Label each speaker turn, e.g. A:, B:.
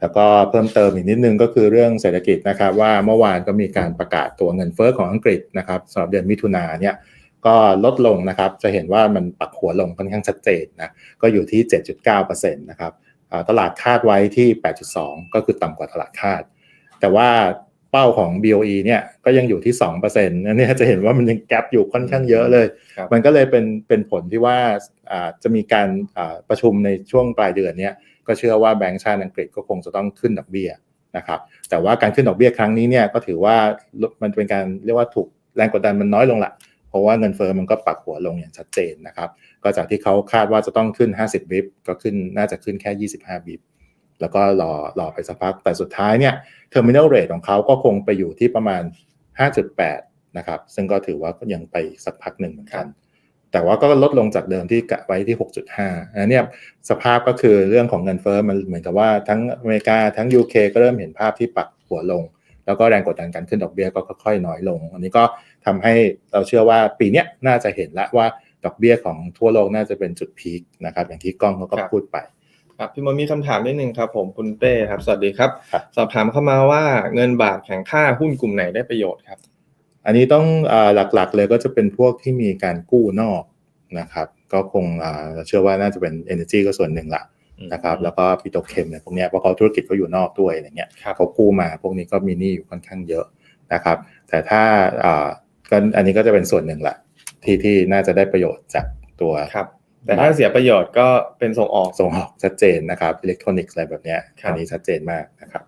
A: แล้วก็เพิ่มเติมอีกนิดนึงก็คือเรื่องเศรษฐกิจนะครับ ว่าเมื่อวานก็มีการประกาศตัวเงินเฟ้อของอังกฤษนะครับสำหรับเดือนมิถุนาเนี่ยก็ลดลงนะครับจะเห็นว่ามันปักหัวลงค่อนข้างชัดเจนนะก็อยู่ที่ 7.9%นะครับตลาดคาดไว้ที่ 8.2 ก็คือต่ำกว่าตลาดคาด แต่ว่า เป้าของ BOE เนี่ยก็ยังอยู่ที่2%นั่นเนี่ยจะเห็นว่ามันยังแกลบอยู่ค่อนข้างเยอะเลย
B: ครับ
A: มันก็เลยเป็นเป็นผลที่ว่าอ่าจะมีการอ่าประชุมในช่วงปลายเดือนเนี้ยก็เชื่อว่าแบงก์ชาติอังกฤษก็คงจะต้องขึ้นดอกเบี้ยนะครับแต่ว่าการขึ้นดอกเบี้ยครั้งนี้เนี่ยก็ถือว่ามันเป็นการเรียกว่าถูกแรงกดดันมันน้อยลงละเพราะว่าเงินเฟ้อมันก็ปรับหัวลงอย่างชัดเจนนะครับก็จากที่เขาคาดว่าจะต้องขึ้น 50 บิปก็ขึ้นน่าจะขึ้นแค่ 25 บิป แล้วก็รอรอไปสักพัก แต่สุดท้ายเนี่ย terminal rate ของเขาก็คงไปอยู่ที่ประมาณ 5.8 นะครับ ซึ่งก็ถือว่าก็ยังไปอีกสักพักหนึ่งเหมือนกัน แต่ว่าก็ลดลงจากเดิมที่กะไว้ที่ 6.5อันเนี้ยสภาพก็คือเรื่องของเงินเฟ้อมันเหมือนกับว่าทั้งอเมริกาทั้ง UK ก็เริ่มเห็นภาพที่ปรับหัวลง แล้วก็แรงกดดันการขึ้นดอกเบี้ยก็ค่อยๆน้อยลง อันนี้ก็ทำให้เราเชื่อว่าปีเนี้ยน่าจะเห็นละว่าดอกเบี้ยของทั่วโลกน่าจะเป็นจุดพีคนะครับอย่างที่กล้องเขาก็
B: ครับ
A: พูดไป
B: ครับพี่มดมีคำถามนิดนึงครับผมคุณเป้ครับ สวัสดีครับ
A: ครับ
B: สอบถามเข้ามาว่าเงินบาทแข็งค่าหุ้นกลุ่มไหนได้ประโยชน์ครับ
A: อันนี้ต้องอาหลักๆเลยก็จะเป็นพวกที่มีการกู้นอกนะครับ ก็คงอ่าเชื่อว่าน่าจะเป็น Energy ก็ส่วนหนึ่งละนะครับแล้วก็ปิโตรเคมเนี่ยพวกเนี้ยเพราะเขาธุรกิจเขาอยู่นอกด้วยอะไรเงี้ย
B: ครับ
A: เขากู้มาพวกนี้ก็มีหนี้อยู่ค่อนข้างเยอะนะครับ แต่ถ้าอ่าก็อันนี้ก็จะเป็นส่วนหนึ่งละที่ที่น่าจะได้ประโยชน์จากตัว
B: ครับ แต่ถ้าเสียประโยชน์ก็เป็นส่งออก
A: ส่งออกชัดเจนนะครับอิเล็กทรอนิกส์อะไรแบบเนี้ย
B: ครับ
A: อันนี้ชัดเจนมากนะครับ